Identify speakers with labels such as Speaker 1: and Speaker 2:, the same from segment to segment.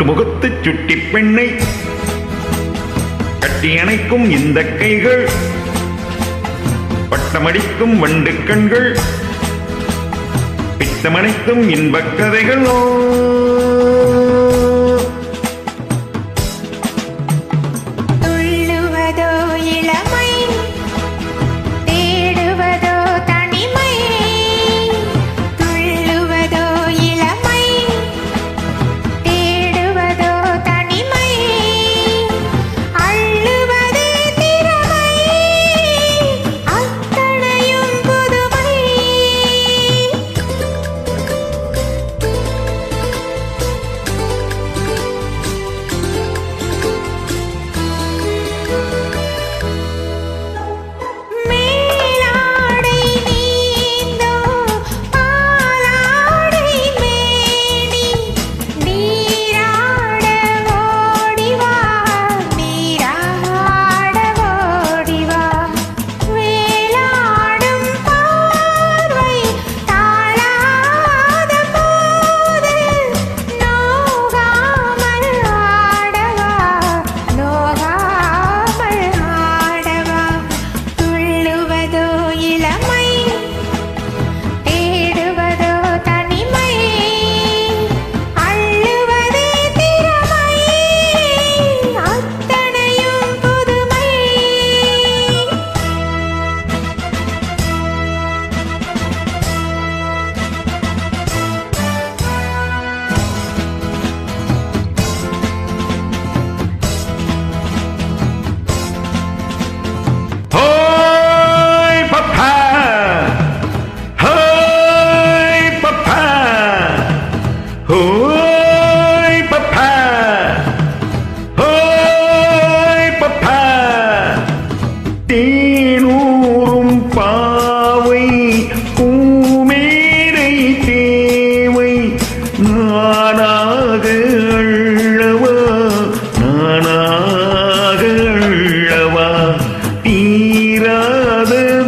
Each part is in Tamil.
Speaker 1: பட்டு முகத்து சுட்டி பெண்ணை. கட்டி அணைக்கும் இந்த கைகள். பட்டமடிக்கும் வண்டு கண்கள். பித்தமனைக்கும் இன்பக் கதைகளோ.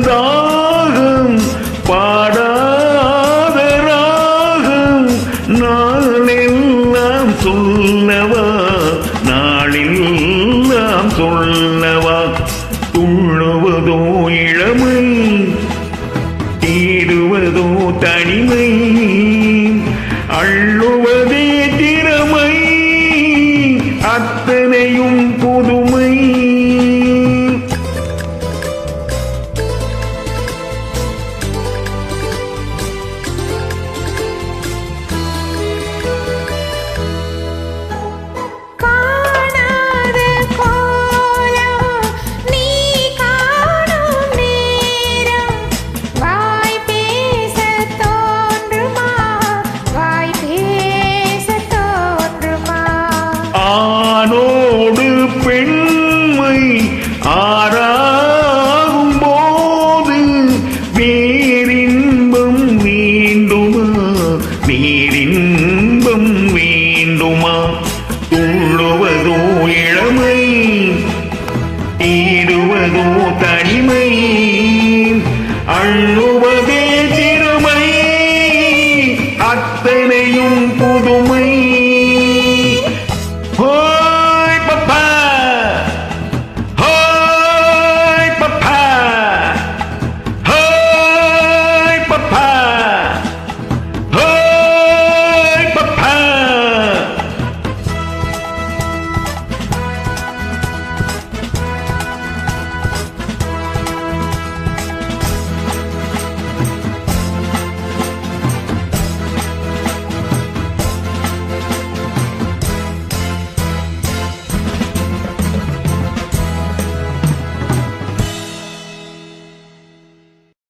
Speaker 1: தாகம் பாடாத ராகம். நாளெல்லாம் சொல்லவா? நாளெல்லாம் சொல்லவா? துள்ளுவதோ இளமை தீருவதோ தனிமை. அள்ளுவதோ